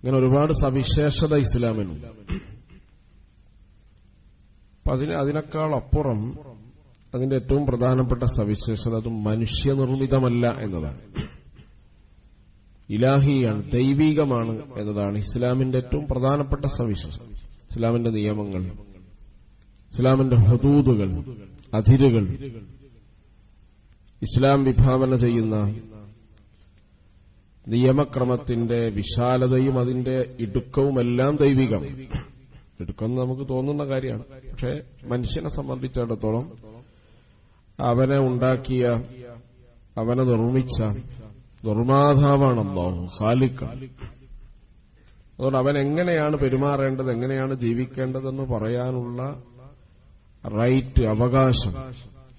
ഇങ്ങനെ ഒരുപാട് സവിശേഷത ഇസ്ലാമിനുണ്ട് അപ്പൊ അതിന് അതിനേക്കാൾ അപ്പുറം അതിന്റെ ഏറ്റവും പ്രധാനപ്പെട്ട സവിശേഷത അത് മനുഷ്യനിർമ്മിതമല്ല എന്നതാണ്. ഇലാഹിയാണ് ദൈവീകമാണ് എന്നതാണ് ഇസ്ലാമിന്റെ ഏറ്റവും പ്രധാനപ്പെട്ട സവിശേഷത. ഇസ്ലാമിന്റെ നിയമങ്ങൾ ഇസ്ലാമിന്റെ ഹദൂദുകൾ അതിരുകൾ ഇസ്ലാം വിഭാവന ചെയ്യുന്ന നിയമക്രമത്തിന്റെ വിശാലതയും അതിന്റെ ഇടുക്കവുമെല്ലാം ദൈവികം. ഇടുക്കം നമുക്ക് തോന്നുന്ന കാര്യമാണ്. പക്ഷെ മനുഷ്യനെ സംബന്ധിച്ചിടത്തോളം അവനെ ഉണ്ടാക്കിയ അവനെ നിർമ്മിച്ച നിർമ്മാതാവാണ് ഹാലിക്ക അതുകൊണ്ട് അവൻ എങ്ങനെയാണ് പെരുമാറേണ്ടത് എങ്ങനെയാണ് ജീവിക്കേണ്ടതെന്ന് പറയാനുള്ള റൈറ്റ് അവകാശം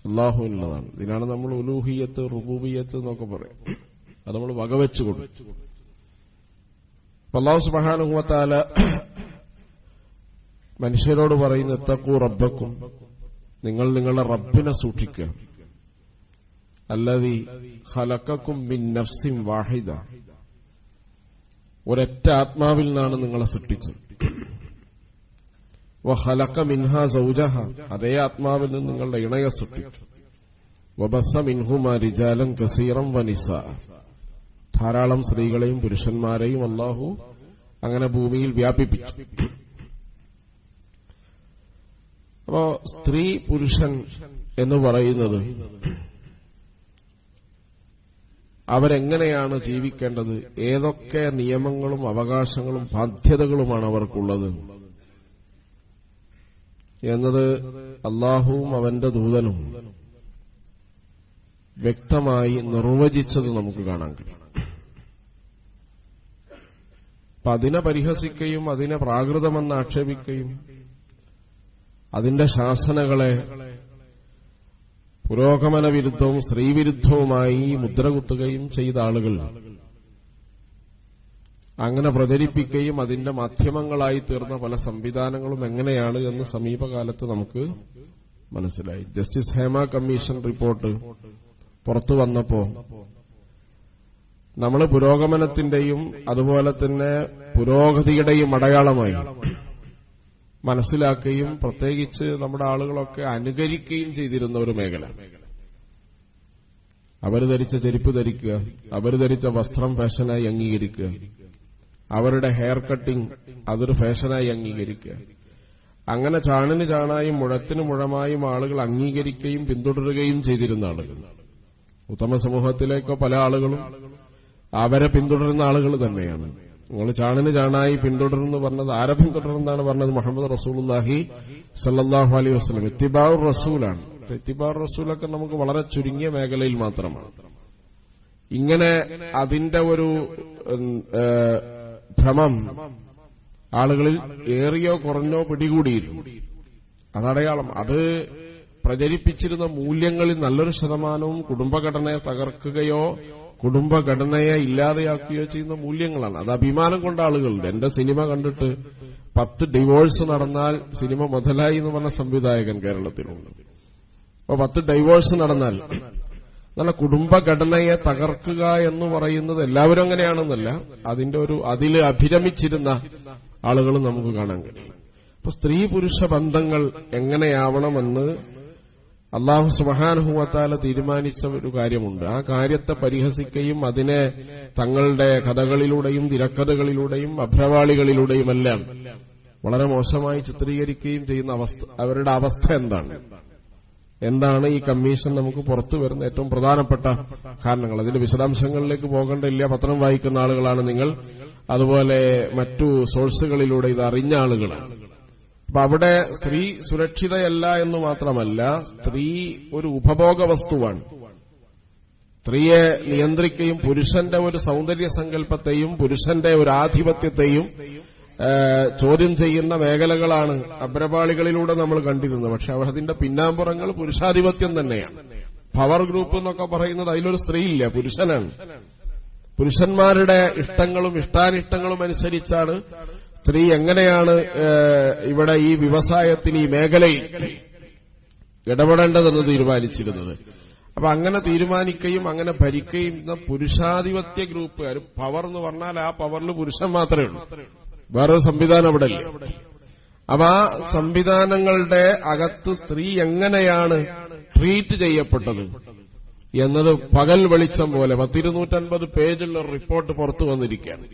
അള്ളാഹുവിനുള്ളതാണ് ഇതിനാണ് നമ്മൾ ഉലൂഹിയത്ത് റുബൂബിയത്ത് എന്നൊക്കെ പറയും. അത് നമ്മൾ വകവെച്ചു കൊടുക്കും. അള്ളാഹു സുബാനുഭവത്താല മനുഷ്യരോട് പറയുന്ന എത്തക്കൂ റബ്ബക്കും. നിങ്ങൾ നിങ്ങളുടെ റബ്ബിനെ സൂക്ഷിക്കുക. അല്ലതി ഹലക്കക്കും മിൻ നഫ്സിം വാഹിദ. ഒരൊറ്റ ആത്മാവിൽ നിന്നാണ് നിങ്ങളെ സൃഷ്ടിച്ചത്. വഖലഖ മിൻഹ സൗജഹ. അതേ ആത്മാവിൽ നിന്ന് നിങ്ങളുടെ ഇണയെ സൃഷ്ടിച്ചു. വബസ മിൻഹുമ റിജാലൻ കസീറം വനിസ ധാരാളം സ്ത്രീകളെയും പുരുഷന്മാരെയും അള്ളാഹു അങ്ങനെ ഭൂമിയിൽ വ്യാപിപ്പിച്ചു. അപ്പോ സ്ത്രീ പുരുഷൻ എന്ന് പറയുന്നത് അവരെങ്ങനെയാണ് ജീവിക്കേണ്ടത്? ഏതൊക്കെ നിയമങ്ങളും അവകാശങ്ങളും ബാധ്യതകളുമാണ് അവർക്കുള്ളത്? എന്നത് അള്ളാഹുവും അവന്റെ ദൂതനും വ്യക്തമായി നിർവചിച്ചത് നമുക്ക് കാണാൻ കഴിയും. അപ്പൊ അതിനെ പരിഹസിക്കുകയും അതിനെ പ്രാകൃതമെന്ന് ആക്ഷേപിക്കുകയും അതിന്റെ ശാസനകളെ പുരോഗമന വിരുദ്ധവും സ്ത്രീവിരുദ്ധവുമായി മുദ്രകുത്തുകയും ചെയ്ത ആളുകൾ അങ്ങനെ പ്രചരിപ്പിക്കുകയും അതിന്റെ മാധ്യമങ്ങളായി തീർന്ന പല സംവിധാനങ്ങളും എങ്ങനെയാണ് എന്ന് സമീപകാലത്ത് നമുക്ക് മനസ്സിലായി. ജസ്റ്റിസ് ഹേമ കമ്മീഷൻ റിപ്പോർട്ട് പുറത്തു വന്നപ്പോ നമ്മൾ പുരോഗമനത്തിന്റെയും അതുപോലെ തന്നെ പുരോഗതിയുടെയും അടയാളമായി മനസ്സിലാക്കുകയും പ്രത്യേകിച്ച് നമ്മുടെ ആളുകളൊക്കെ അനുകരിക്കുകയും ചെയ്തിരുന്ന ഒരു മേഖല. അവർ ധരിച്ച ചെരുപ്പ് ധരിക്കുക അവർ ധരിച്ച വസ്ത്രം ഫാഷനായി അംഗീകരിക്കുക അവരുടെ ഹെയർ കട്ടിംഗ് അതൊരു ഫാഷനായി അംഗീകരിക്കുക. അങ്ങനെ ചാണിന് ചാണായും മുഴത്തിന് മുഴമായും ആളുകൾ അംഗീകരിക്കുകയും പിന്തുടരുകയും ചെയ്തിരുന്ന ആളുകൾ. ഉത്തമ സമൂഹത്തിലേക്കോ പല ആളുകളും അവരെ പിന്തുടരുന്ന ആളുകൾ തന്നെയാണ്. നിങ്ങൾ ചാണിന് ചാണായി പിന്തുടരുന്നു പറഞ്ഞത് ആരെ പിന്തുടരുന്നതാണ് പറഞ്ഞത് മുഹമ്മദ് റസൂലുല്ലാഹി സല്ലാഹു അലൈഹി വസ്ലം ഇത്തിബാർ റസൂലാണ്. ഇത്തിബാർ റസൂലൊക്കെ നമുക്ക് വളരെ ചുരുങ്ങിയ മേഖലയിൽ മാത്രമാണ്. ഇങ്ങനെ അതിന്റെ ഒരു ഭ്രമം ആളുകളിൽ ഏറിയോ കുറഞ്ഞോ പിടികൂടിയിരുന്നു. അതടയാളം അത് പ്രചരിപ്പിച്ചിരുന്ന മൂല്യങ്ങളിൽ നല്ലൊരു ശതമാനവും കുടുംബഘടനയെ തകർക്കുകയോ കുടുംബഘടനയെ ഇല്ലാതെയാക്കുകയോ ചെയ്യുന്ന മൂല്യങ്ങളാണ്. അത് അഭിമാനം കൊണ്ട ആളുകളുണ്ട്. എന്റെ സിനിമ കണ്ടിട്ട് പത്ത് ഡിവോഴ്സ് നടന്നാൽ സിനിമ മുതലായി എന്ന് പറഞ്ഞ സംവിധായകൻ കേരളത്തിലുണ്ട്. അപ്പൊ പത്ത് ഡൈവോഴ്സ് നടന്നാൽ നല്ല കുടുംബഘടനയെ തകർക്കുക എന്ന് പറയുന്നത് എല്ലാവരും അങ്ങനെയാണെന്നല്ല. അതിന്റെ ഒരു അതിൽ അഭിരമിച്ചിരുന്ന ആളുകൾ നമുക്ക് കാണാൻ കഴിയും. അപ്പൊ സ്ത്രീ പുരുഷ ബന്ധങ്ങൾ എങ്ങനെയാവണമെന്ന് അള്ളാഹു സുബഹാനുഹുവത്താല തീരുമാനിച്ച ഒരു കാര്യമുണ്ട്. ആ കാര്യത്തെ പരിഹസിക്കുകയും അതിനെ തങ്ങളുടെ കഥകളിലൂടെയും തിരക്കഥകളിലൂടെയും അഭ്രവാളികളിലൂടെയുമെല്ലാം വളരെ മോശമായി ചിത്രീകരിക്കുകയും ചെയ്യുന്ന അവസ്ഥ അവരുടെ അവസ്ഥ എന്താണ്? എന്താണ് ഈ കമ്മീഷൻ നമുക്ക് പുറത്തു വരുന്ന ഏറ്റവും പ്രധാനപ്പെട്ട കാരണങ്ങൾ? അതിന്റെ വിശദാംശങ്ങളിലേക്ക് പോകേണ്ടില്ല പത്രം വായിക്കുന്ന ആളുകളാണ് നിങ്ങൾ. അതുപോലെ മറ്റു സോഴ്സുകളിലൂടെ ഇത് അറിഞ്ഞ ആളുകളാണ്. അപ്പൊ അവിടെ സ്ത്രീ സുരക്ഷിതയല്ല എന്ന് മാത്രമല്ല സ്ത്രീ ഒരു ഉപഭോഗ വസ്തുവാണ്. സ്ത്രീയെ നിയന്ത്രിക്കുകയും പുരുഷന്റെ ഒരു സൗന്ദര്യ സങ്കല്പത്തെയും പുരുഷന്റെ ഒരു ആധിപത്യത്തെയും ചോദ്യം ചെയ്യുന്ന മേഖലകളാണ് അബ്രപാളികളിലൂടെ നമ്മൾ കണ്ടിരുന്നത്. പക്ഷെ അവരതിന്റെ പിന്നാമ്പുറങ്ങൾ പുരുഷാധിപത്യം തന്നെയാണ്. പവർ ഗ്രൂപ്പ് എന്നൊക്കെ പറയുന്നത് അതിലൊരു സ്ത്രീയില്ല പുരുഷനാണ്. പുരുഷന്മാരുടെ ഇഷ്ടങ്ങളും ഇഷ്ടാനിഷ്ടങ്ങളും അനുസരിച്ചാണ് സ്ത്രീ എങ്ങനെയാണ് ഇവിടെ ഈ വ്യവസായത്തിന് ഈ മേഖലയിൽ ഇടപെടേണ്ടതെന്ന് തീരുമാനിച്ചിരുന്നത്? അപ്പൊ അങ്ങനെ തീരുമാനിക്കുകയും അങ്ങനെ ഭരിക്കുകയും പുരുഷാധിപത്യ ഗ്രൂപ്പ് ഒരു പവർ എന്ന് പറഞ്ഞാൽ ആ പവറിൽ പുരുഷൻ മാത്രമേ ഉള്ളൂ. വേറൊരു സംവിധാനം അവിടെ ഇല്ല. അപ്പൊ ആ സംവിധാനങ്ങളുടെ അകത്ത് സ്ത്രീ എങ്ങനെയാണ് ട്രീറ്റ് ചെയ്യപ്പെട്ടത് എന്നത് പകൽ വെളിച്ചം പോലെ പത്തിരുന്നൂറ്റൻപത് പേജുള്ള റിപ്പോർട്ട് പുറത്തു വന്നിരിക്കുകയാണ്.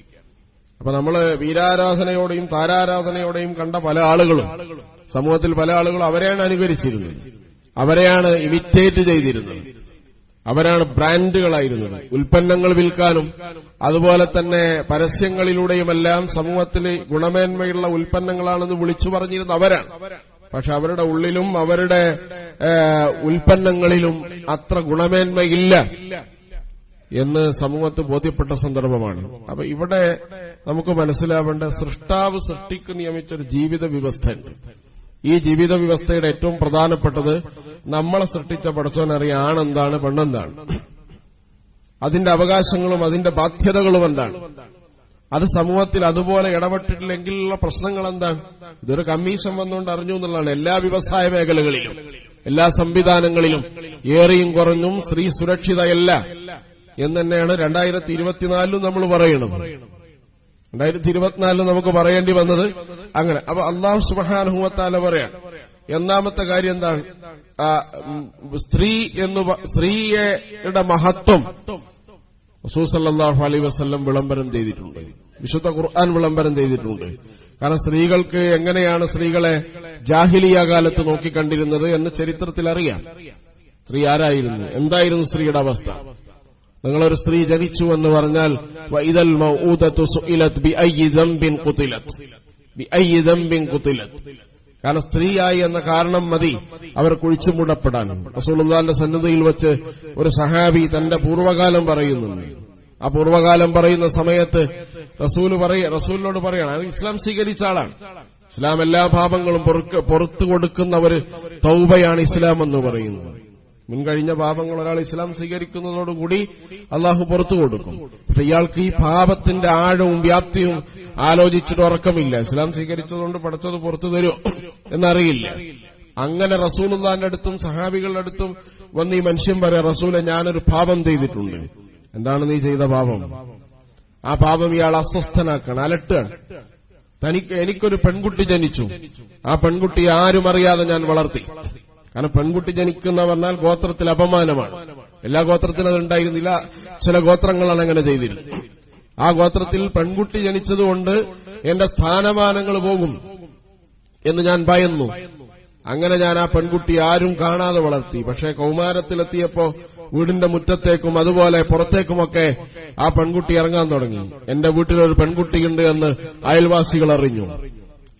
അപ്പൊ നമ്മൾ വീരാരാധനയോടെയും താരാരാധനയോടെയും കണ്ട പല ആളുകളും സമൂഹത്തിൽ പല ആളുകളും അവരെയാണ് അനുകരിച്ചിരുന്നത്. അവരെയാണ് ഇമിറ്റേറ്റ് ചെയ്തിരുന്നത്. അവരാണ് ബ്രാൻഡുകളായിരുന്നത് ഉൽപ്പന്നങ്ങൾ വിൽക്കാനും അതുപോലെ തന്നെ പരസ്യങ്ങളിലൂടെയുമെല്ലാം സമൂഹത്തിൽ ഗുണമേന്മയുള്ള ഉൽപ്പന്നങ്ങളാണെന്ന് വിളിച്ചു പറഞ്ഞിരുന്ന അവരാണ്. പക്ഷെ അവരുടെ ഉള്ളിലും അവരുടെ ഉൽപ്പന്നങ്ങളിലും അത്ര ഗുണമേന്മയില്ല. എന്ന് സമൂഹത്ത് ബോധ്യപ്പെട്ട സന്ദർഭമാണ്. അപ്പൊ ഇവിടെ നമുക്ക് മനസ്സിലാവേണ്ട സൃഷ്ടാവ് സൃഷ്ടിക്ക് നിയമിച്ചൊരു ജീവിത വ്യവസ്ഥയുണ്ട്. ഈ ജീവിത വ്യവസ്ഥയുടെ ഏറ്റവും പ്രധാനപ്പെട്ടത് നമ്മളെ സൃഷ്ടിച്ച പടച്ചോനറിയ ആണെന്താണ് പെണ്ണെന്താണ്. അതിന്റെ അവകാശങ്ങളും അതിന്റെ ബാധ്യതകളും എന്താണ്. അത് സമൂഹത്തിൽ അതുപോലെ ഇടപെട്ടിട്ടില്ലെങ്കിലുള്ള പ്രശ്നങ്ങൾ എന്താണ് ഇതൊരു കമ്മീഷൻ വന്നുകൊണ്ട് അറിഞ്ഞു എന്നുള്ളതാണ് എല്ലാ വ്യവസായ മേഖലകളിലും എല്ലാ സംവിധാനങ്ങളിലും. ഏറിയും കുറഞ്ഞും സ്ത്രീ സുരക്ഷിതയല്ല. എന്ന് തന്നെയാണ് രണ്ടായിരത്തി ഇരുപത്തിനാലിലും നമ്മൾ പറയുന്നത് രണ്ടായിരത്തി ഇരുപത്തിനാലിൽ നമുക്ക് പറയേണ്ടി വന്നത് അങ്ങനെ. അപ്പൊ അള്ളാഹു സുബാനുഹൂവത്താല പറയാം ഒന്നാമത്തെ കാര്യം എന്താണ്? സ്ത്രീ എന്ന് സ്ത്രീയുടെ മഹത്വം റസൂസല്ലാഹു അലൈ വസ്ല്ലം വിളംബരം ചെയ്തിട്ടുണ്ട്. വിശുദ്ധ ഖുർആൻ വിളംബരം ചെയ്തിട്ടുണ്ട്. കാരണം സ്ത്രീകൾക്ക് എങ്ങനെയാണ് സ്ത്രീകളെ ജാഹിലിയ കാലത്ത് നോക്കിക്കണ്ടിരുന്നത് എന്ന് ചരിത്രത്തിൽ അറിയാം. സ്ത്രീ ആരായിരുന്നു? എന്തായിരുന്നു സ്ത്രീയുടെ അവസ്ഥ? നിങ്ങളൊരു സ്ത്രീ ജനിച്ചു എന്ന് പറഞ്ഞാൽ വൈദൽ കാരണം സ്ത്രീയായി എന്ന കാരണം മതി. അവർ കുഴിച്ചുമൂടപ്പെടാൻ റസൂലുള്ളാന്റെ സന്നദ്ധയിൽ വെച്ച് ഒരു സഹാബി തന്റെ പൂർവകാലം പറയുന്നുണ്ട്. ആ പൂർവകാലം പറയുന്ന സമയത്ത് റസൂൽ പറയ റസൂലിനോട് പറയണം അത് ഇസ്ലാം സ്വീകരിച്ച ആളാണ്. ഇസ്ലാം എല്ലാ പാപങ്ങളും പൊറുത്തു പുറത്തു കൊടുക്കുന്ന ഒരു തൗബയാണ് ഇസ്ലാം എന്ന് പറയുന്നത്. മുൻകഴിഞ്ഞ പാപങ്ങൾ ഒരാൾ ഇസ്ലാം സ്വീകരിക്കുന്നതോടുകൂടി അള്ളാഹു പുറത്തു കൊടുക്കും. പക്ഷെ ഇയാൾക്ക് ഈ പാപത്തിന്റെ ആഴവും വ്യാപ്തിയും ആലോചിച്ചിട്ട് ഉറക്കമില്ല. ഇസ്ലാം സ്വീകരിച്ചതുകൊണ്ട് പഠിച്ചത് പുറത്തു തരും എന്നറിയില്ല. അങ്ങനെ റസൂലുള്ളാന്റെ അടുത്തും സഹാബികളുടെ അടുത്തും വന്ന് ഈ മനുഷ്യൻ പറയാം റസൂലെ ഞാനൊരു പാപം ചെയ്തിട്ടുണ്ട്. എന്താണ് നീ ചെയ്ത പാപം? ആ പാപം ഇയാൾ അസ്വസ്ഥനാക്കാണ് അലട്ടാണ് തനിക്ക് എനിക്കൊരു പെൺകുട്ടി ജനിച്ചു. ആ പെൺകുട്ടി ആരും അറിയാതെ ഞാൻ വളർത്തി. കാരണം പെൺകുട്ടി ജനിക്കുന്ന പറഞ്ഞാൽ ഗോത്രത്തിൽ അപമാനമാണ്. എല്ലാ ഗോത്രത്തിലും അതുണ്ടായിരുന്നില്ല ചില ഗോത്രങ്ങളാണ് അങ്ങനെ ചെയ്തിരുന്നത്. ആ ഗോത്രത്തിൽ പെൺകുട്ടി ജനിച്ചതുകൊണ്ട് എന്റെ സ്ഥാനമാനങ്ങൾ പോകും എന്ന് ഞാൻ ഭയന്നു. അങ്ങനെ ഞാൻ ആ പെൺകുട്ടി ആരും കാണാതെ വളർത്തി. പക്ഷേ കൗമാരത്തിലെത്തിയപ്പോ വീടിന്റെ മുറ്റത്തേക്കും അതുപോലെ പുറത്തേക്കുമൊക്കെ ആ പെൺകുട്ടി ഇറങ്ങാൻ തുടങ്ങി. എന്റെ വീട്ടിലൊരു പെൺകുട്ടിയുണ്ട് എന്ന് അയൽവാസികൾ അറിഞ്ഞു.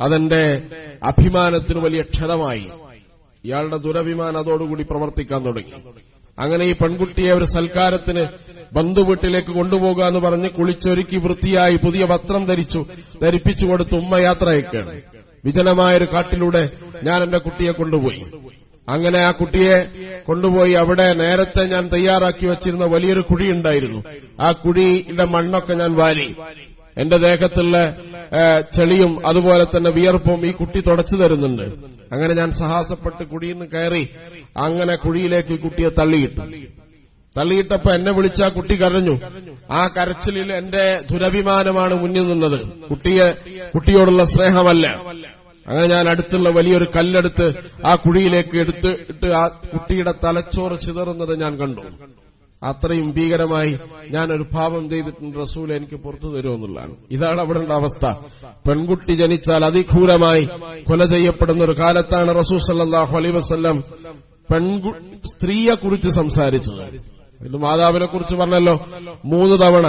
അതെന്റെ അഭിമാനത്തിന് വലിയ ക്ഷതമായി. ഇയാളുടെ ദുരഭിമാനം അതോടുകൂടി പ്രവർത്തിക്കാൻ തുടങ്ങി. അങ്ങനെ ഈ പെൺകുട്ടിയെ ഒരു സൽക്കാരത്തിന് ബന്ധുവീട്ടിലേക്ക് കൊണ്ടുപോകുക എന്ന് പറഞ്ഞ് കുളിച്ചൊരുക്കി വൃത്തിയായി പുതിയ വസ്ത്രം ധരിച്ചു ധരിപ്പിച്ചു കൊടുത്ത് ഉമ്മ യാത്ര അയക്കുകയാണ് വിജനമായൊരു കാട്ടിലൂടെ ഞാൻ എന്റെ കുട്ടിയെ കൊണ്ടുപോയി. അങ്ങനെ ആ കുട്ടിയെ കൊണ്ടുപോയി അവിടെ നേരത്തെ ഞാൻ തയ്യാറാക്കി വച്ചിരുന്ന വലിയൊരു കുഴിയുണ്ടായിരുന്നു. ആ കുഴിയുടെ മണ്ണൊക്കെ ഞാൻ വാരി എന്റെ ദേഹത്തുള്ള ചെളിയും അതുപോലെ തന്നെ വിയർപ്പും ഈ കുട്ടി തുടച്ചു തരുന്നുണ്ട്. അങ്ങനെ ഞാൻ സാഹസപ്പെട്ട് കുഴിയിൽ നിന്ന് കയറി അങ്ങനെ കുഴിയിലേക്ക് ഈ കുട്ടിയെ തള്ളിയിട്ടു. തള്ളിയിട്ടപ്പോ എന്നെ വിളിച്ച കുട്ടി കരഞ്ഞു. ആ കരച്ചിലിൽ എന്റെ ദുരഭിമാനമാണ് മുന്നിൽ നിന്നത്. കുട്ടിയെ കുട്ടിയോടുള്ള സ്നേഹമല്ല. അങ്ങനെ ഞാൻ അടുത്തുള്ള വലിയൊരു കല്ലെടുത്ത് ആ കുഴിയിലേക്ക് എടുത്ത് ഇട്ട് ആ കുട്ടിയുടെ തലച്ചോറ് ചിതറുന്നത് ഞാൻ കണ്ടു. അത്രയും ഭീകരമായി ഞാൻ ഒരു പാപം ചെയ്തിട്ടുണ്ട് റസൂൽ എനിക്ക് പുറത്തു തരുമെന്നുള്ളതാണ് ഇതാണ് അവിടെ ഉള്ള അവസ്ഥ. പെൺകുട്ടി ജനിച്ചാൽ അതിക്രൂരമായി കൊല ചെയ്യപ്പെടുന്ന ഒരു കാലത്താണ് റസൂൽ സല്ലാഹു അലൈ വസ്ല്ലം പെൺകു സ്ത്രീയെ കുറിച്ച് സംസാരിച്ചത്. ഇത് മാതാവിനെ കുറിച്ച് പറഞ്ഞല്ലോ. മൂന്ന് തവണ.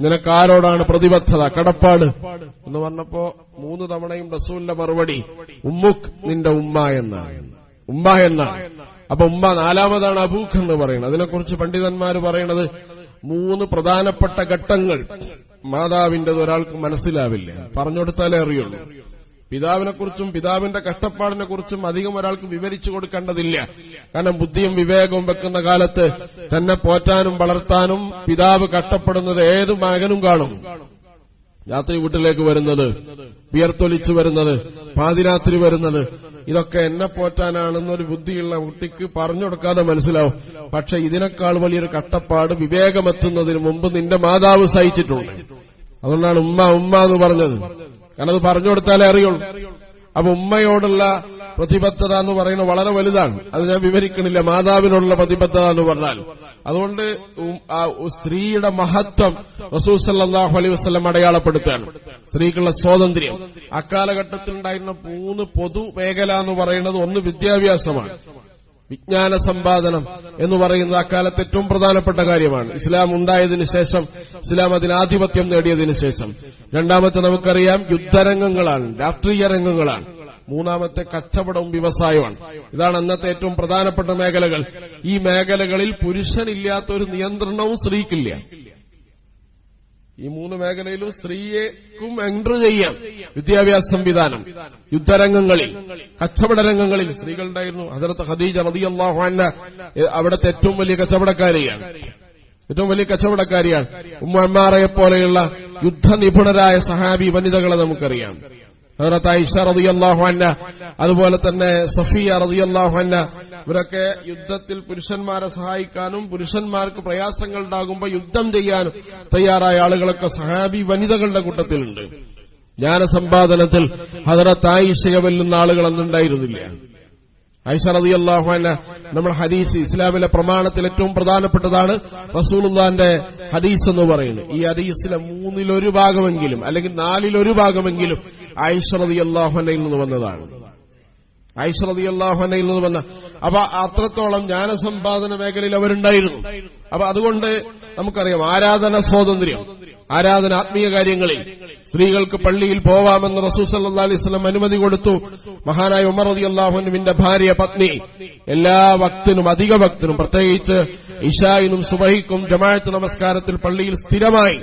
നിനക്കാരോടാണ് പ്രതിബദ്ധത? കടപ്പാട്. എന്ന് പറഞ്ഞപ്പോ മൂന്ന് തവണയും റസൂലിന്റെ മറുപടി ഉമ്മുക് നിന്റെ ഉമ്മ എന്നാണ്. ഉമ്മ എന്നാണ്. അപ്പൊ ഉമ്മ നാലാമതാണ് അബൂഖ് എന്ന് പറയുന്നത്. അതിനെക്കുറിച്ച് പണ്ഡിതന്മാർ പറയുന്നത് മൂന്ന് പ്രധാനപ്പെട്ട ഘട്ടങ്ങൾ മാതാവിന്റേത് ഒരാൾക്ക് മനസ്സിലാവില്ല. പറഞ്ഞു കൊടുത്താലേ അറിയുള്ളൂ. പിതാവിനെക്കുറിച്ചും പിതാവിന്റെ കഷ്ടപ്പാടിനെ കുറിച്ചും അധികം ഒരാൾക്ക് വിവരിച്ചു കൊടുക്കേണ്ടതില്ല. കാരണം ബുദ്ധിയും വിവേകവും വെക്കുന്ന കാലത്ത് തന്നെ പോറ്റാനും വളർത്താനും പിതാവ് കഷ്ടപ്പെടുന്നത് ഏത് മകനും കാണും. രാത്രി വീട്ടിലേക്ക് വരുന്നത് വിയർത്തൊലിച്ചു വരുന്നത് പാതിരാത്രി വരുന്നത്. ഇതൊക്കെ എന്നെ പോറ്റാനാണെന്നൊരു ബുദ്ധിയുള്ള കുട്ടിക്ക് പറഞ്ഞു കൊടുക്കാതെ മനസ്സിലാവും. പക്ഷെ ഇതിനേക്കാൾ വലിയൊരു കട്ടപ്പാട് വിവേകമെത്തുന്നതിന് മുമ്പ് നിന്റെ മാതാവ് സഹിച്ചിട്ടുണ്ട്. അതുകൊണ്ടാണ് ഉമ്മ ഉമ്മ എന്ന് പറഞ്ഞത്. കാരണം അത് പറഞ്ഞു കൊടുത്താലേ അറിയുള്ളൂ. അപ്പൊ ഉമ്മയോടുള്ള പ്രതിബദ്ധത എന്ന് പറയുന്നത് വളരെ വലുതാണ്. അത് ഞാൻ വിവരിക്കണില്ല. മാതാവിനുള്ള പ്രതിബദ്ധത എന്ന് പറഞ്ഞാൽ. അതുകൊണ്ട് സ്ത്രീയുടെ മഹത്വം റസൂൽ സല്ലല്ലാഹു അലൈഹി വസല്ലം അടയാളപ്പെടുത്തുകയാണ്. സ്ത്രീക്കുള്ള സ്വാതന്ത്ര്യം. അക്കാലഘട്ടത്തിൽ ഉണ്ടായിരുന്ന മൂന്ന് പൊതു മേഖല എന്ന് പറയുന്നത് ഒന്ന് വിദ്യാഭ്യാസമാണ്. വിജ്ഞാന സമ്പാദനം എന്ന് പറയുന്നത് അക്കാലത്ത് ഏറ്റവും പ്രധാനപ്പെട്ട കാര്യമാണ്. ഇസ്ലാം ഉണ്ടായതിനു ശേഷം ഇസ്ലാം അതിന് ആധിപത്യം നേടിയതിനു ശേഷം. രണ്ടാമത്തെ നമുക്കറിയാം യുദ്ധരംഗങ്ങളാണ് രാഷ്ട്രീയ രംഗങ്ങളാണ്. മൂന്നാമത്തെ കച്ചവടവും വ്യവസായമാണ് ഇതാണ് അന്നത്തെ ഏറ്റവും പ്രധാനപ്പെട്ട മേഖലകൾ. ഈ മേഖലകളിൽ പുരുഷനില്ലാത്ത ഒരു നിയന്ത്രണവും സ്ത്രീക്കില്ല. ഈ മൂന്ന് മേഖലയിലും സ്ത്രീയേക്കും എൻട്രി ചെയ്യാം. വിദ്യാഭ്യാസ സംവിധാനം. യുദ്ധരംഗങ്ങളിൽ. കച്ചവട രംഗങ്ങളിൽ സ്ത്രീകളുണ്ടായിരുന്നു. അതിർത്ത് ഖദീജ എ- അവിടുത്തെ ഏറ്റവും വലിയ കച്ചവടക്കാരിയാണ്. ഏറ്റവും വലിയ കച്ചവടക്കാരിയാണ്. ഉമ്മമാറയെ പോലെയുള്ള യുദ്ധനിപുണരായ സഹാബി വനിതകളെ നമുക്കറിയാം. അതുപോലെ തന്നെ സഫിയ റളിയല്ലാഹു അൻഹ ഇവരൊക്കെ യുദ്ധത്തിൽ പുരുഷന്മാരെ സഹായിക്കാനും പുരുഷന്മാർക്ക് പ്രയാസങ്ങൾ ഉണ്ടാകുമ്പോൾ യുദ്ധം ചെയ്യാനും തയ്യാറായ ആളുകളൊക്കെ സഹാബി വനിതകളുടെ കൂട്ടത്തിലുണ്ട്. ജ്ഞാനസമ്പാദനത്തിൽ ഹജറത്ത് ആയിഷയെ വെല്ലുന്ന ആളുകൾ അന്നുണ്ടായിരുന്നില്ല ഐഷ റളിയല്ലാഹു അൻഹ നമ്മൾ ഹദീസ് ഇസ്ലാമിലെ പ്രമാണത്തിൽ ഏറ്റവും പ്രധാനപ്പെട്ടതാണ് റസൂലുള്ളാന്റെ ഹദീസ് എന്ന് പറയുന്നത്. ഈ ഹദീസിലെ മൂന്നിലൊരു ഭാഗമെങ്കിലും അല്ലെങ്കിൽ നാലിലൊരു ഭാഗമെങ്കിലും ഐഷ അള്ളാഹുനയിൽ നിന്ന് വന്നതാണ്. ഐഷ അള്ളാഹുനയിൽ നിന്ന് വന്ന അപ്പൊ അത്രത്തോളം ജ്ഞാനസമ്പാദന മേഖലയിൽ അവരുണ്ടായിരുന്നു. അപ്പൊ അതുകൊണ്ട് നമുക്കറിയാം ആരാധന സ്വാതന്ത്ര്യം. ആരാധന ആത്മീയ കാര്യങ്ങളിൽ. സ്ത്രീകൾക്ക് പള്ളിയിൽ പോവാമെന്ന് അലൈഹി വസല്ലം അനുമതി കൊടുത്തു. മഹാനായ ഉമർ റതി അള്ളാഹുനുവിന്റെ ഭാര്യ പത്നി. എല്ലാ ഭക്തനും അധിക ഭക്തനും പ്രത്യേകിച്ച് ഇഷായിനും സുബഹിക്കും ജമാഅത്ത് നമസ്കാരത്തിൽ പള്ളിയിൽ സ്ഥിരമായി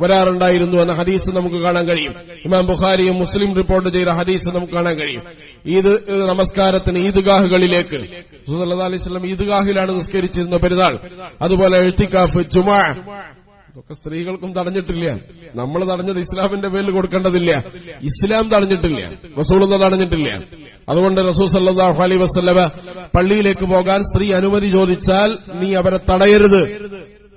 വരാറുണ്ടായിരുന്നു എന്ന ഹദീസ് നമുക്ക് കാണാൻ കഴിയും. ഇമാം ബുഖാരിയും മുസ്ലിം റിപ്പോർട്ട് ചെയ്ത ഹദീസ് നമുക്ക് കാണാൻ കഴിയും. ഈദ് നമസ്കാരത്തിന് ഈദ്ഗാഹുകളിലേക്ക്. റസൂൽ സല്ലല്ലാഹു അലൈഹി വസല്ലം ഈദ്ഗാഹിലാണ് നിസ്കരിച്ചിരുന്ന പെരുന്നാൾ. അതുപോലെ എഴുത്തിക്കാഫ് ജുമാ. ഇതൊക്കെ സ്ത്രീകൾക്കും തടഞ്ഞിട്ടില്ല. നമ്മൾ തടഞ്ഞത് ഇസ്ലാമിന്റെ പേരിൽ കൊടുക്കേണ്ടതില്ല. ഇസ്ലാം തടഞ്ഞിട്ടില്ല. റസൂളൊന്നും തടഞ്ഞിട്ടില്ല. അതുകൊണ്ട് റസൂൽ സല്ലാഹു അലൈ വസല്ലമ പള്ളിയിലേക്ക് പോകാൻ സ്ത്രീ അനുമതി ചോദിച്ചാൽ നീ അവരെ തടയരുത്.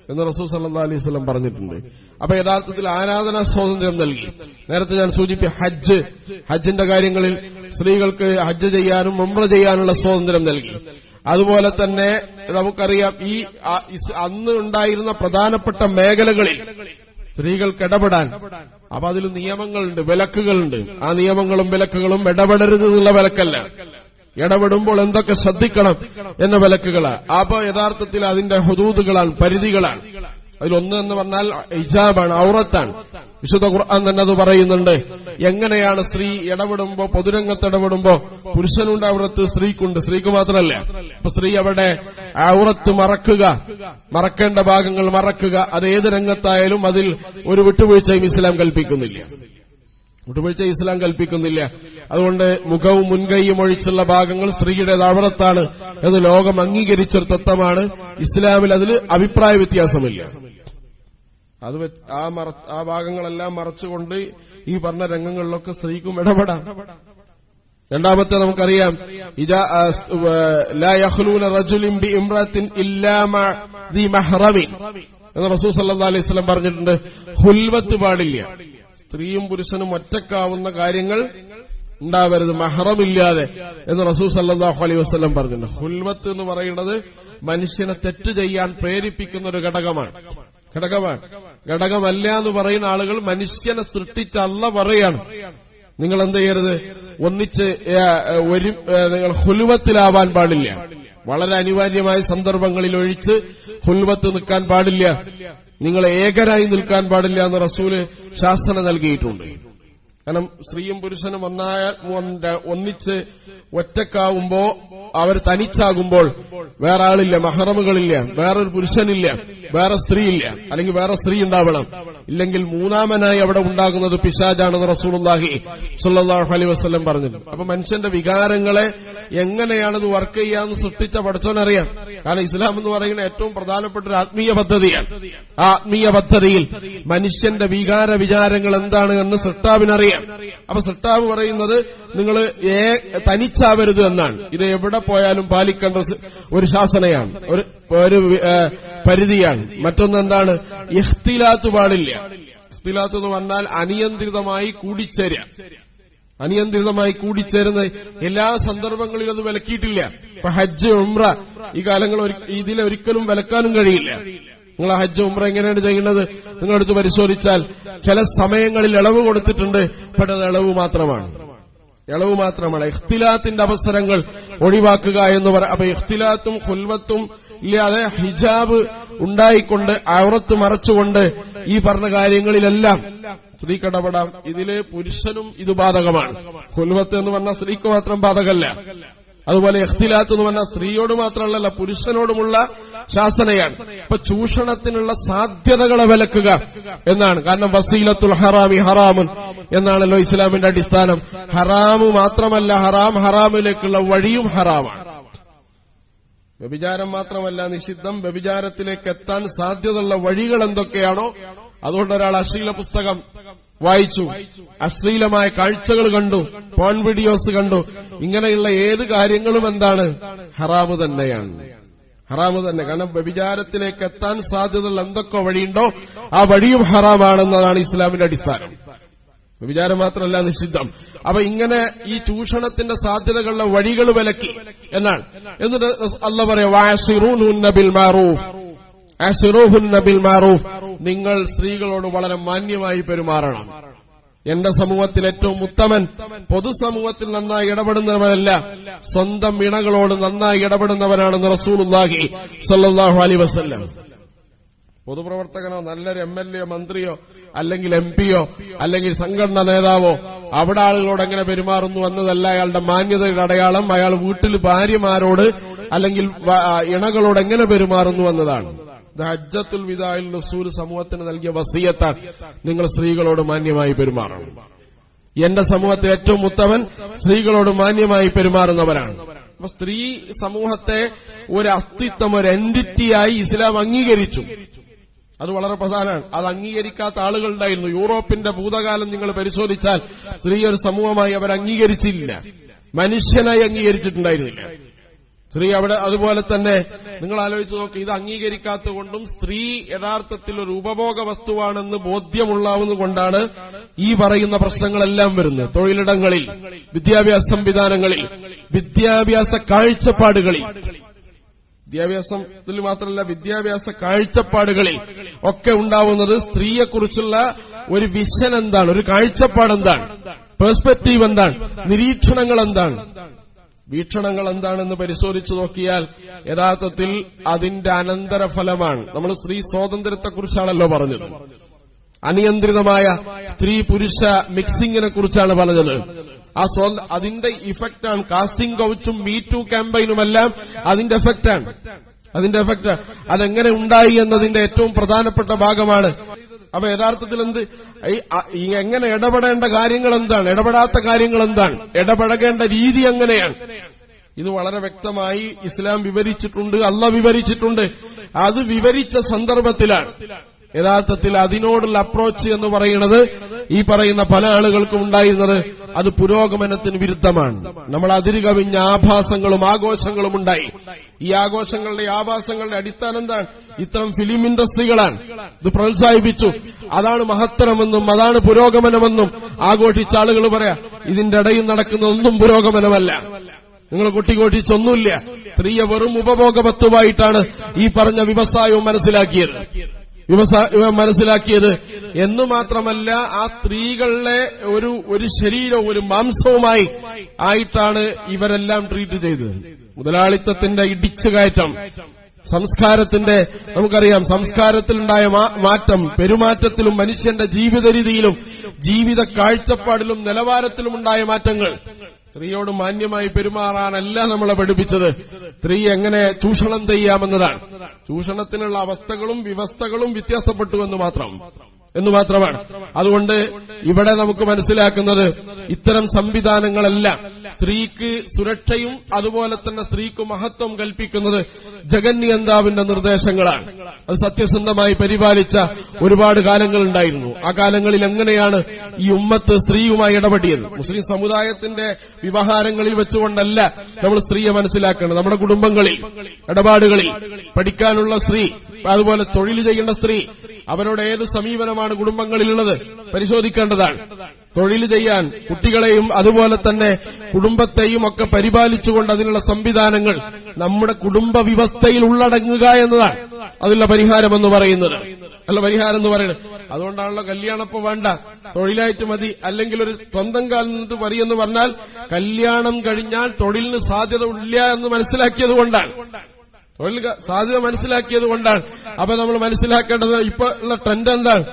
എന്ന് റസൂൽ അല്ലാ അലൈഹി സ്വലം പറഞ്ഞിട്ടുണ്ട്. അപ്പൊ യഥാർത്ഥത്തിൽ ആരാധനാ സ്വാതന്ത്ര്യം നൽകി. നേരത്തെ ഞാൻ സൂചിപ്പിച്ച ഹജ്ജ്. ഹജ്ജിന്റെ കാര്യങ്ങളിൽ സ്ത്രീകൾക്ക് ഹജ്ജ് ചെയ്യാനും ഉംറ ചെയ്യാനുള്ള സ്വാതന്ത്ര്യം നൽകി. അതുപോലെ തന്നെ നമുക്കറിയാം ഈ അന്ന് ഉണ്ടായിരുന്ന പ്രധാനപ്പെട്ട മേഖലകളിൽ സ്ത്രീകൾക്ക് ഇടപെടാൻ. അപ്പൊ അതിൽ നിയമങ്ങളുണ്ട് വിലക്കുകളുണ്ട്. ആ നിയമങ്ങളും വിലക്കുകളും ഇടപെടരുത് എന്നുള്ള വിലക്കല്ല. ഇടപെടുമ്പോൾ എന്തൊക്കെ ശ്രദ്ധിക്കണം എന്ന വിലക്കുകളാണ് അപ്പൊ യഥാർത്ഥത്തിൽ അതിന്റെ ഹുദൂദുകളാണ് പരിധികളാണ്. അതിലൊന്ന് എന്ന് പറഞ്ഞാൽ ഇജാബാണ് ഔറത്താണ്. വിശുദ്ധ ഖുർആൻ തന്നെ അത് പറയുന്നുണ്ട്. എങ്ങനെയാണ് സ്ത്രീ ഇടപെടുമ്പോ പൊതുരംഗത്ത് ഇടപെടുമ്പോ പുരുഷനുണ്ട് ഔറത്ത് സ്ത്രീക്കുണ്ട്. സ്ത്രീക്ക് മാത്രമല്ല അപ്പൊ സ്ത്രീ അവിടെ ഔറത്ത് മറക്കുക മറക്കേണ്ട ഭാഗങ്ങൾ മറക്കുക. അത് ഏത് രംഗത്തായാലും അതിൽ ഒരു വിട്ടുവീഴ്ചയും ഇസ്ലാം കൽപ്പിക്കുന്നില്ല. വിട്ടുവീഴ്ച ഇസ്ലാം കൽപ്പിക്കുന്നില്ല. അതുകൊണ്ട് മുഖവും മുൻകൈയും ഒഴിച്ചുള്ള ഭാഗങ്ങൾ സ്ത്രീയുടെ താവളത്താണ്. എന്ന് ലോകം അംഗീകരിച്ചൊരു തത്വമാണ്. ഇസ്ലാമിൽ അതിൽ അഭിപ്രായ വ്യത്യാസമില്ല. അത് ആ ആ ഭാഗങ്ങളെല്ലാം മറച്ചുകൊണ്ട് ഈ പറഞ്ഞ രംഗങ്ങളിലൊക്കെ സ്ത്രീക്കും ഇടപെടാം. രണ്ടാമത്തെ നമുക്കറിയാം. എന്ന് സല്ലല്ലാഹു അലൈഹി സ്വലം പറഞ്ഞിട്ടുണ്ട്. ഹുൽവത്ത് പാടില്ല. സ്ത്രീയും പുരുഷനും ഒറ്റക്കാവുന്ന കാര്യങ്ങൾ ഉണ്ടാവരുത്. മഹറമില്ലാതെ എന്ന് റസൂൽ സല്ലല്ലാഹു അലൈഹി വസ്ലം പറഞ്ഞിട്ടുണ്ട്. ഹുൽവത്ത് എന്ന് പറയുന്നത് മനുഷ്യനെ തെറ്റ് ചെയ്യാൻ പ്രേരിപ്പിക്കുന്ന ഒരു ഘടകമാണ്. ഘടകമാണ്. ഘടകമല്ല എന്ന് പറയുന്ന ആളുകൾ മനുഷ്യനെ സൃഷ്ടിച്ച അല്ല പറയാണ്. നിങ്ങൾ എന്ത് ചെയ്യരുത്? ഒന്നിച്ച് ഒരു നിങ്ങൾ ഹുൽവത്തിലാവാൻ പാടില്ല. വളരെ അനിവാര്യമായ സന്ദർഭങ്ങളിൽ ഒഴിച്ച് ഹുൽവത്ത് നിൽക്കാൻ പാടില്ല. നിങ്ങൾ ഏകരായി നിൽക്കാൻ പാടില്ല എന്ന് റസൂൽ ശാസന നൽകിയിട്ടുണ്ട്. കാരണം സ്ത്രീയും പുരുഷനും ഒന്നായ ഒന്ന- ഒന്നിച്ച് ഒറ്റക്കാവുമ്പോ അവർ തനിച്ചാകുമ്പോൾ വേറെ ആളില്ല മഹറമുകളില്ല വേറൊരു പുരുഷനില്ല. വേറെ സ്ത്രീയില്ല അല്ലെങ്കിൽ വേറെ സ്ത്രീ ഉണ്ടാവണം. ഇല്ലെങ്കിൽ മൂന്നാമനായി അവിടെ ഉണ്ടാകുന്നത് പിശാജാണെന്ന് റസൂലുള്ളാഹി സുല്ലാഹു അലൈ വസ്ലം പറഞ്ഞു. അപ്പൊ മനുഷ്യന്റെ വികാരങ്ങളെ എങ്ങനെയാണത് വർക്ക് ചെയ്യാന്ന് സൃഷ്ടിച്ച പഠിച്ചോനറിയാം കാരണം ഇസ്ലാം എന്ന് പറയുന്ന ഏറ്റവും പ്രധാനപ്പെട്ട ഒരു ആത്മീയ പദ്ധതിയാണ്. ആ ആത്മീയ പദ്ധതിയിൽ മനുഷ്യന്റെ വികാര വിചാരങ്ങൾ എന്താണ് എന്ന് സൃഷ്ടാവിനറിയാം. അപ്പൊ സൃഷ്ടാവ് പറയുന്നത് നിങ്ങൾ തനിച്ചാവരുത് എന്നാണ്. ഇത് എവിടെ പോയാലും പാലിക്കേണ്ട ഒരു ശാസനയാണ്. ഒരു ഒരു പരിധിയാണ്. മറ്റൊന്നെന്താണ്? ഇഖ്തിലാത്ത് പാടില്ല. ഇഹ്തിലാത്ത് എന്ന് പറഞ്ഞാൽ അനിയന്ത്രിതമായി കൂടിച്ചേരുക. അനിയന്ത്രിതമായി കൂടിച്ചേരുന്ന എല്ലാ സന്ദർഭങ്ങളിലും അത് വിലക്കിയിട്ടില്ല. ഇപ്പൊ ഹജ്ജ് ഉംറ ഈ കാലങ്ങൾ ഇതിൽ ഒരിക്കലും വിലക്കാനും കഴിയില്ല. നിങ്ങൾ ഹജ്ജ് ഉംറ എങ്ങനെയാണ് ചെയ്യുന്നത് നിങ്ങളെടുത്ത് പരിശോധിച്ചാൽ ചില സമയങ്ങളിൽ ഇളവ് കൊടുത്തിട്ടുണ്ട് പക്ഷേ ഇളവ് മാത്രമാണ്. ഇളവ് മാത്രമാണ്. ഇഖ്തിലാത്തിന്റെ അവസരങ്ങൾ ഒഴിവാക്കുക എന്ന് പറ അപ്പൊ ഇഖ്തിലാത്തും ഹുൽവത്തും ഇല്ലാതെ ഹിജാബ് ഉണ്ടായിക്കൊണ്ട് അവറത്ത് മറച്ചുകൊണ്ട് ഈ പറഞ്ഞ കാര്യങ്ങളിലെല്ലാം സ്ത്രീ ഇടപെടാം ഇതിലെ പുരുഷനും ഇത് ബാധകമാണ്. കൊൽവത്ത് എന്ന് പറഞ്ഞാൽ സ്ത്രീക്ക് മാത്രം ബാധകല്ല. അതുപോലെ ഇഖ്തിലാത്ത് എന്ന് പറഞ്ഞാൽ സ്ത്രീയോട് മാത്രമല്ല പുരുഷനോടുമുള്ള ശാസനയാണ്. ഇപ്പൊ ചൂഷണത്തിനുള്ള സാധ്യതകളെ വിലക്കുക എന്നാണ്. കാരണം വസീലത്തുൽ ഹറാമി ഹറാമുൻ എന്നാണല്ലോ ഇസ്ലാമിന്റെ അടിസ്ഥാനം. ഹറാമു മാത്രമല്ല ഹറാം ഹറാമിലേക്കുള്ള വഴിയും ഹറാമാണ്. വ്യഭിചാരം മാത്രമല്ല നിഷിദ്ധം വ്യഭിചാരത്തിലേക്ക് എത്താൻ സാധ്യതയുള്ള വഴികൾ എന്തൊക്കെയാണോ? അതുകൊണ്ട് ഒരാൾ അശ്ലീല പുസ്തകം വായിച്ചു. അശ്ലീലമായ കാഴ്ചകൾ കണ്ടു. പോൺ വീഡിയോസ് കണ്ടു. ഇങ്ങനെയുള്ള ഏത് കാര്യങ്ങളും എന്താണ്? ഹറാമ് തന്നെയാണ്. ഹറാമ് തന്നെ. കാരണം വ്യഭിചാരത്തിലേക്ക് എത്താൻ സാധ്യതയുള്ള എന്തൊക്കെ വഴിയുണ്ടോ ആ വഴിയും ഹറാമാണെന്നതാണ് ഇസ്ലാമിന്റെ അടിസ്ഥാനം. വിചാരം മാത്രമല്ല നിഷിദ്ധം. അപ്പൊ ഇങ്ങനെ ഈ ചൂഷണത്തിന്റെ സാധ്യതകളുടെ വഴികൾ വിലക്കി. എന്നാണ് എന്നിട്ട് അല്ല പറയാറൂഫ് നിങ്ങൾ സ്ത്രീകളോട് വളരെ മാന്യമായി പെരുമാറണം. എന്റെ സമൂഹത്തിൽ ഏറ്റവും ഉത്തമൻ പൊതുസമൂഹത്തിൽ നന്നായി ഇടപെടുന്നവനല്ല സ്വന്തം ഇണകളോട് നന്നായി ഇടപെടുന്നവനാണെന്ന് റസൂലുള്ളാഹി സല്ലാഹു അലൈഹി വസല്ലം. പൊതുപ്രവർത്തകനോ നല്ലൊരു എം എൽ എ മന്ത്രിയോ അല്ലെങ്കിൽ എം പിയോ അല്ലെങ്കിൽ സംഘടനാ നേതാവോ അവിടെ ആളുകളോട് എങ്ങനെ പെരുമാറുന്നു എന്നതല്ല അയാളുടെ മാന്യതയുടെ അടയാളം. അയാൾ വീട്ടിൽ ഭാര്യമാരോട് അല്ലെങ്കിൽ ഇണകളോട് എങ്ങനെ പെരുമാറുന്നു എന്നതാണ്. ഹജ്ജത്തുൽ വിദായിൽ റസൂൽ സമൂഹത്തിന് നൽകിയ വസീയത്താണ്. നിങ്ങൾ സ്ത്രീകളോട് മാന്യമായി പെരുമാറണം. എന്റെ സമൂഹത്തിൽ ഏറ്റവും മുത്തവൻ സ്ത്രീകളോട് മാന്യമായി പെരുമാറുന്നവരാണ് അപ്പൊ സ്ത്രീ സമൂഹത്തെ ഒരു അസ്തിത്വം ഒരു എന്റിറ്റിയായി ഇസ്ലാം അംഗീകരിച്ചു. അത് വളരെ പ്രധാനമാണ്. അത് അംഗീകരിക്കാത്ത ആളുകളുണ്ടായിരുന്നു. യൂറോപ്പിന്റെ ഭൂതകാലം നിങ്ങൾ പരിശോധിച്ചാൽ സ്ത്രീ ഒരു സമൂഹമായി അവർ അംഗീകരിച്ചില്ല. മനുഷ്യനായി അംഗീകരിച്ചിട്ടുണ്ടായിരുന്നില്ല. സ്ത്രീ അവിടെ അതുപോലെ തന്നെ നിങ്ങൾ ആലോചിച്ച് നോക്കി ഇത് അംഗീകരിക്കാത്തതുകൊണ്ടും സ്ത്രീ യഥാർത്ഥത്തിൽ ഒരു ഉപഭോഗ വസ്തുവാണെന്ന് ബോധ്യമുള്ളാവുന്നതുകൊണ്ടാണ് ഈ പറയുന്ന പ്രശ്നങ്ങളെല്ലാം വരുന്നത്. തൊഴിലിടങ്ങളിൽ വിദ്യാഭ്യാസ സംവിധാനങ്ങളിൽ വിദ്യാഭ്യാസ കാഴ്ചപ്പാടുകളിൽ. വിദ്യാഭ്യാസത്തിൽ മാത്രമല്ല വിദ്യാഭ്യാസ കാഴ്ചപ്പാടുകളിൽ ഒക്കെ ഉണ്ടാവുന്നത് സ്ത്രീയെക്കുറിച്ചുള്ള ഒരു വിഷൻ എന്താണ്? ഒരു കാഴ്ചപ്പാട് എന്താണ്? പെർസ്പെക്റ്റീവ് എന്താണ്? നിരീക്ഷണങ്ങൾ എന്താണ്? വീക്ഷണങ്ങൾ എന്താണെന്ന് പരിശോധിച്ചു നോക്കിയാൽ യഥാർത്ഥത്തിൽ അതിന്റെ അനന്തരഫലമാണ്. നമ്മൾ സ്ത്രീ സ്വാതന്ത്ര്യത്തെക്കുറിച്ചാണല്ലോ പറഞ്ഞത്. അനിയന്ത്രിതമായ സ്ത്രീ പുരുഷ മിക്സിങ്ങിനെ കുറിച്ചാണ് പറഞ്ഞത്. ആ സ്വ അതിന്റെ ഇഫക്റ്റാണ് കാസ്റ്റിംഗ് കൗച്ചും മീ ടു ക്യാമ്പയിനുമെല്ലാം അതിന്റെ എഫക്റ്റാണ് അതിന്റെ എഫക്റ്റ് അതെങ്ങനെ ഉണ്ടായി എന്നതിന്റെ ഏറ്റവും പ്രധാനപ്പെട്ട ഭാഗമാണ്. അപ്പൊ യഥാർത്ഥത്തിൽ എന്ത്? എങ്ങനെ ഇടപെടേണ്ട കാര്യങ്ങൾ എന്താണ്? ഇടപെടാത്ത കാര്യങ്ങൾ എന്താണ്? ഇടപഴകേണ്ട രീതി എങ്ങനെയാണ്? ഇത് വളരെ വ്യക്തമായി ഇസ്ലാം വിവരിച്ചിട്ടുണ്ട് അല്ല വിവരിച്ചിട്ടുണ്ട്. അത് വിവരിച്ച സന്ദർഭത്തിലാണ്. യഥാർത്ഥത്തിൽ അതിനോടുള്ള അപ്രോച്ച് എന്ന് പറയുന്നത് ഈ പറയുന്ന പല ആളുകൾക്കും ഉണ്ടായിരുന്നത്. അത് പുരോഗമനത്തിന് വിരുദ്ധമാണ്. നമ്മൾ അതിര് കവിഞ്ഞ ആഭാസങ്ങളും ആഘോഷങ്ങളും ഉണ്ടായി. ഈ ആഘോഷങ്ങളുടെ ആഭാസങ്ങളുടെ അടിസ്ഥാനം എന്താണ്? ഇത്തരം ഫിലിം ഇൻഡസ്ട്രികളാണ് ഇത് പ്രോത്സാഹിപ്പിച്ചു. അതാണ് മഹത്തരമെന്നും അതാണ് പുരോഗമനമെന്നും ആഘോഷിച്ച ആളുകൾ പറയാ ഇതിന്റെ ഇടയിൽ നടക്കുന്നതൊന്നും പുരോഗമനമല്ല. നിങ്ങൾ കൊട്ടിഘോഷിച്ചൊന്നുമില്ല. സ്ത്രീയെ വെറും ഉപഭോഗ വസ്തുവായിട്ടാണ് ഈ പറഞ്ഞ വ്യവസായവും മനസ്സിലാക്കിയത്. മനസ്സിലാക്കിയത് എന്ന് മാത്രമല്ല ആ സ്ത്രീകളിലെ ഒരു ഒരു ശരീരവും ഒരു മാംസവുമായി ആയിട്ടാണ് ഇവരെല്ലാം ട്രീറ്റ് ചെയ്തത്. മുതലാളിത്തത്തിന്റെ ഇടിച്ചു കയറ്റം. സംസ്കാരത്തിന്റെ നമുക്കറിയാം സംസ്കാരത്തിലുണ്ടായ മാറ്റം പെരുമാറ്റത്തിലും മനുഷ്യന്റെ ജീവിത രീതിയിലും ജീവിത കാഴ്ചപ്പാടിലും നിലവാരത്തിലും ഉണ്ടായ മാറ്റങ്ങൾ. സ്ത്രീയോട് മാന്യമായി പെരുമാറാനല്ല നമ്മളെ പഠിപ്പിച്ചത്. സ്ത്രീ എങ്ങനെ ചൂഷണം ചെയ്യാമെന്നതാണ്. ചൂഷണത്തിനുള്ള അവസ്ഥകളും വ്യവസ്ഥകളും വ്യത്യാസപ്പെട്ടു എന്ന് മാത്രം. എന്ന് മാത്രമാണ്. അതുകൊണ്ട് ഇവിടെ നമുക്ക് മനസ്സിലാക്കുന്നത് ഇത്തരം സംവിധാനങ്ങളെല്ലാം സ്ത്രീക്ക് സുരക്ഷയും അതുപോലെ തന്നെ സ്ത്രീക്ക് മഹത്വം കൽപ്പിക്കുന്നത് ജഗന്യന്താവിന്റെ നിർദ്ദേശങ്ങളാണ്. അത് സത്യസന്ധമായി പരിപാലിച്ച ഒരുപാട് കാലങ്ങൾ ഉണ്ടായിരുന്നു ആ കാലങ്ങളിൽ എങ്ങനെയാണ് ഈ ഉമ്മത്ത് സ്ത്രീയുമായി ഇടപെടിയത്? മുസ്ലിം സമുദായത്തിന്റെ വ്യവഹാരങ്ങളിൽ വെച്ചുകൊണ്ടല്ല നമ്മൾ സ്ത്രീയെ മനസ്സിലാക്കേണ്ടത്. നമ്മുടെ കുടുംബങ്ങളിൽ ഇടപാടുകളിൽ പഠിക്കാനുള്ള സ്ത്രീ അതുപോലെ തൊഴിൽ ചെയ്യേണ്ട സ്ത്രീ അവരോട് ഏത് സമീപനമാണ് കുടുംബങ്ങളിലുള്ളത്. പരിശോധിക്കേണ്ടതാണ്. തൊഴിൽ ചെയ്യാൻ കുട്ടികളെയും അതുപോലെ തന്നെ കുടുംബത്തെയും ഒക്കെ പരിപാലിച്ചുകൊണ്ട് അതിനുള്ള സംവിധാനങ്ങൾ നമ്മുടെ കുടുംബ വ്യവസ്ഥയിൽ ഉള്ളടങ്ങുക എന്നതാണ് അതിനുള്ള പരിഹാരം എന്ന് പറയുന്നത്. അല്ല പരിഹാരം എന്ന് പറയുന്നത്. അതുകൊണ്ടാണല്ലോ കല്യാണപ്പോ വേണ്ട. തൊഴിലായിട്ട് മതി. അല്ലെങ്കിൽ ഒരു സ്വന്തം കാലിൽ മതി എന്ന് പറഞ്ഞാൽ കല്യാണം കഴിഞ്ഞാൽ തൊഴിലിന് സാധ്യത ഇല്ല എന്ന് മനസ്സിലാക്കിയത് കൊണ്ടാണ്. തൊഴിൽ സാധ്യത മനസ്സിലാക്കിയത് കൊണ്ടാണ്. അപ്പൊ നമ്മൾ മനസ്സിലാക്കേണ്ടത് ഇപ്പൊ ഉള്ള ട്രെൻഡ് എന്താണ്?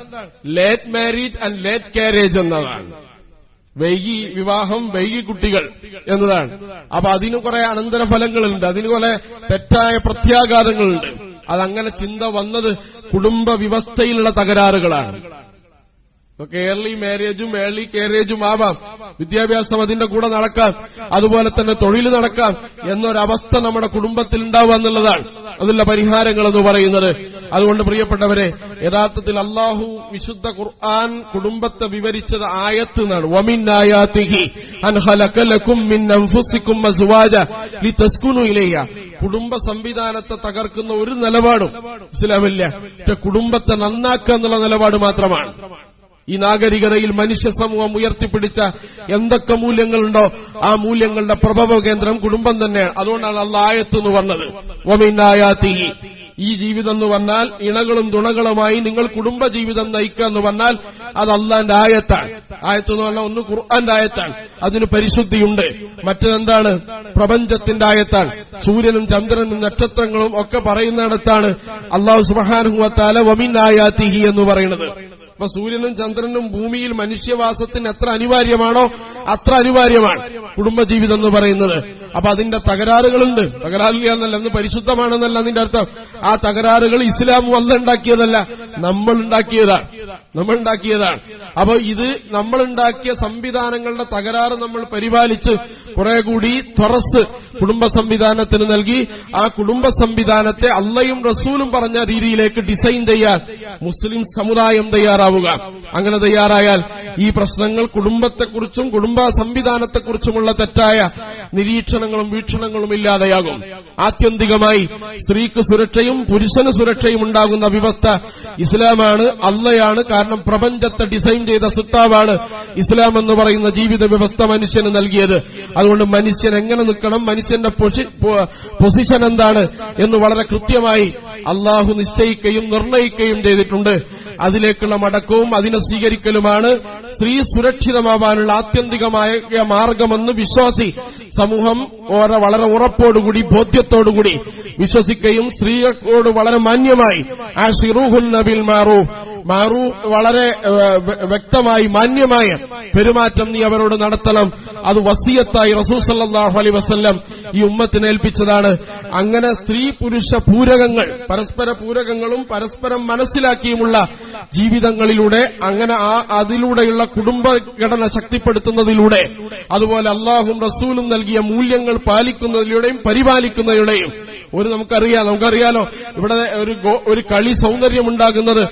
Late marriage and late carriage എന്നതാണ്. വൈകി വിവാഹം വൈകി കുട്ടികൾ എന്നതാണ്. അപ്പൊ അതിന് കുറെ അനന്തരഫലങ്ങളുണ്ട്. അതിന് കുറെ തെറ്റായ പ്രത്യാഘാതങ്ങളുണ്ട്. അതങ്ങനെ ചിന്ത വന്നത് കുടുംബ വ്യവസ്ഥയിലുള്ള തകരാറുകളാണ്. ഇതൊക്കെ ഏർലി മാരേജും ഏർലി കാരേജും ആവാം. വിദ്യാഭ്യാസം അതിന്റെ കൂടെ നടക്കാം അതുപോലെ തന്നെ തൊഴിൽ നടക്കാം എന്നൊരവസ്ഥ നമ്മുടെ കുടുംബത്തിൽ ഉണ്ടാവുക എന്നുള്ളതാണ് അതിലുള്ള പരിഹാരങ്ങൾ എന്ന് പറയുന്നത്. അതുകൊണ്ട് പ്രിയപ്പെട്ടവരെ യഥാർത്ഥത്തിൽ അള്ളാഹു വിശുദ്ധ ഖുർആൻ കുടുംബത്തെ വിവരിച്ചത് ആയത്ത് എന്നാണ്. കുടുംബ സംവിധാനത്തെ തകർക്കുന്ന ഒരു നിലപാടും ഇസ്ലാമില്ല. കുടുംബത്തെ നന്നാക്കുക എന്നുള്ള നിലപാട് മാത്രമാണ്. ഈ നാഗരികതയിൽ മനുഷ്യ സമൂഹം ഉയർത്തിപ്പിടിച്ച എന്തൊക്കെ മൂല്യങ്ങളുണ്ടോ ആ മൂല്യങ്ങളുടെ പ്രഭവ കേന്ദ്രം കുടുംബം തന്നെയാണ്. അതുകൊണ്ടാണ് അള്ള ആയത്ത് എന്ന് പറഞ്ഞത് വമിന്നായാത്തിഹി ഈ ജീവിതം എന്ന് പറഞ്ഞാൽ ഇണകളും തുണകളുമായി നിങ്ങൾ കുടുംബ ജീവിതം നയിക്കുക എന്ന് പറഞ്ഞാൽ അത് അള്ളാന്റെ ആയത്താണ്. ആയത്ത് എന്ന് പറഞ്ഞാൽ ഒന്ന് ഖുർആന്റെ ആയത്താണ്. അതിന് പരിശുദ്ധിയുണ്ട്. മറ്റെന്താണ്? പ്രപഞ്ചത്തിന്റെ ആയത്താണ്. സൂര്യനും ചന്ദ്രനും നക്ഷത്രങ്ങളും ഒക്കെ പറയുന്നിടത്താണ് അള്ളാഹു സുബാനുഹുവത്താല വമിൻ ആയാത്തിഹി എന്ന് പറയുന്നത്. അപ്പൊ സൂര്യനും ചന്ദ്രനും ഭൂമിയിൽ മനുഷ്യവാസത്തിന് എത്ര അനിവാര്യമാണോ അത്ര അനിവാര്യമാണ് കുടുംബജീവിതം എന്ന് പറയുന്നത്. അപ്പൊ അതിന്റെ തകരാറുകളുണ്ട്. തകരാറില്ല എന്ന് പരിശുദ്ധമാണെന്നല്ല അതിന്റെ അർത്ഥം. ആ തകരാറുകൾ ഇസ്ലാം വന്നുണ്ടാക്കിയതല്ല നമ്മൾ ഉണ്ടാക്കിയതാണ്. നമ്മൾ ഉണ്ടാക്കിയതാണ് അപ്പൊ ഇത് നമ്മൾ ഉണ്ടാക്കിയ സംവിധാനങ്ങളുടെ തകരാറ് നമ്മൾ പരിപാലിച്ച് കുറെ കൂടി തുറസ് കുടുംബ സംവിധാനത്തിന് നൽകി. ആ കുടുംബ സംവിധാനത്തെ അള്ളയും റസൂലും പറഞ്ഞ രീതിയിലേക്ക് ഡിസൈൻ ചെയ്യാൻ മുസ്ലിം സമുദായം തയ്യാറാവുക. അങ്ങനെ തയ്യാറായാൽ ഈ പ്രശ്നങ്ങൾ കുടുംബത്തെക്കുറിച്ചും കുടുംബ സംവിധാനത്തെക്കുറിച്ചുമുള്ള തെറ്റായ നിരീക്ഷണങ്ങളും വീക്ഷണങ്ങളും ഇല്ലാതെയാകും. ആത്യന്തികമായി സ്ത്രീക്ക് സുരക്ഷയും പുരുഷന് സുരക്ഷയും ഉണ്ടാകുന്ന വ്യവസ്ഥ ഇസ്ലാമാണ് അള്ളയാണ് കാരണം പ്രപഞ്ചത്തെ ഡിസൈൻ ചെയ്ത സിത്താവാണ് ഇസ്ലാം എന്ന് പറയുന്ന ജീവിത വ്യവസ്ഥ മനുഷ്യന് നൽകിയത്. അതുകൊണ്ട് മനുഷ്യൻ എങ്ങനെ നിൽക്കണം? മനുഷ്യന്റെ പൊസിഷൻ എന്താണ്? എന്ന് വളരെ കൃത്യമായി അള്ളാഹു നിശ്ചയിക്കുകയും നിർണയിക്കുകയും ചെയ്തിട്ടുണ്ട്. അതിലേക്കുള്ള മടക്കവും അതിനെ സ്വീകരിക്കലുമാണ് സ്ത്രീ സുരക്ഷിതമാവാനുള്ള ആത്യന്തികമായ മാർഗമെന്ന് വിശ്വാസി സമൂഹം വളരെ ഉറപ്പോടുകൂടി ബോധ്യത്തോടുകൂടി വിശ്വസിക്കുകയും സ്ത്രീകളോട് വളരെ മാന്യമായി ആ ഷിറൂഹുൽ നബിൽ മാറൂ മാറൂ വളരെ വ്യക്തമായി മാന്യമായ പെരുമാറ്റം നീ അവരോട് നടത്തണം. അത് വസീയത്തായി റസൂസല്ലാഹു അലൈ വസ്ല്ലം ഈ ഉമ്മത്തിനെ ഏൽപ്പിച്ചതാണ്. അങ്ങനെ സ്ത്രീ പുരുഷ പൂരകങ്ങൾ പരസ്പര പൂരകങ്ങളും പരസ്പരം മനസ്സിലാക്കിയുമുള്ള ജീവിതങ്ങളിലൂടെ അങ്ങനെ ആ അതിലൂടെയുള്ള കുടുംബഘടന ശക്തിപ്പെടുത്തുന്നതിലൂടെ അതുപോലെ അള്ളാഹും റസൂലും നൽകിയ മൂല്യങ്ങൾ പാലിക്കുന്നതിലൂടെയും പരിപാലിക്കുന്നതിലൂടെയും. ഒരു നമുക്കറിയാം നമുക്കറിയാലോ ഇവിടെ ഒരു ഒരു കളി സൗന്ദര്യമുണ്ടാകുന്നത്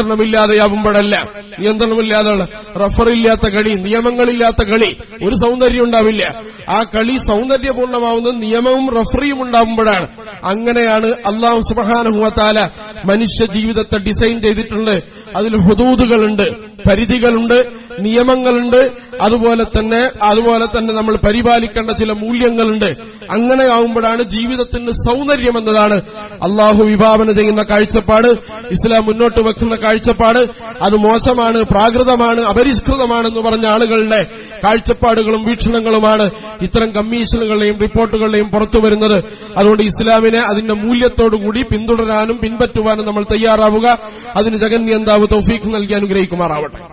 നിയന്ത്രണമില്ലാതെയാവുമ്പോഴല്ല. നിയന്ത്രണമില്ലാതെയുള്ള റഫറില്ലാത്ത കളി നിയമങ്ങളില്ലാത്ത കളി ഒരു സൗന്ദര്യം ഉണ്ടാവില്ല. ആ കളി സൗന്ദര്യപൂർണമാവുന്നത് നിയമവും റഫറിയും ഉണ്ടാവുമ്പോഴാണ്. അങ്ങനെയാണ് അള്ളാഹു സുബാനുഹുവത്താല മനുഷ്യ ജീവിതത്തെ ഡിസൈൻ ചെയ്തിട്ടുണ്ട്. അതിൽ ഹുദൂദുകളുണ്ട് പരിധികളുണ്ട് നിയമങ്ങളുണ്ട് അതുപോലെ തന്നെ അതുപോലെ തന്നെ നമ്മൾ പരിപാലിക്കേണ്ട ചില മൂല്യങ്ങളുണ്ട്. അങ്ങനെ ആവുമ്പോഴാണ് ജീവിതത്തിന് സൗന്ദര്യം എന്നതാണ് അള്ളാഹു വിഭാവന ചെയ്യുന്ന കാഴ്ചപ്പാട് ഇസ്ലാം മുന്നോട്ട് വെക്കുന്ന കാഴ്ചപ്പാട്. അത് മോശമാണ് പ്രാകൃതമാണ് അപരിഷ്കൃതമാണെന്ന് പറഞ്ഞ ആളുകളുടെ കാഴ്ചപ്പാടുകളും വീക്ഷണങ്ങളുമാണ് ഇത്തരം കമ്മീഷനുകളുടെയും റിപ്പോർട്ടുകളുടെയും പുറത്തു വരുന്നത്. അതുകൊണ്ട് ഇസ്ലാമിനെ അതിന്റെ മൂല്യത്തോടുകൂടി പിന്തുടരാനും പിൻപറ്റുവാനും നമ്മൾ തയ്യാറാവുക. അതിന് ജഗന്യന്താവ് തൗഫീഖ് നൽകി അനുഗ്രഹിക്കുമാറാവട്ടെ.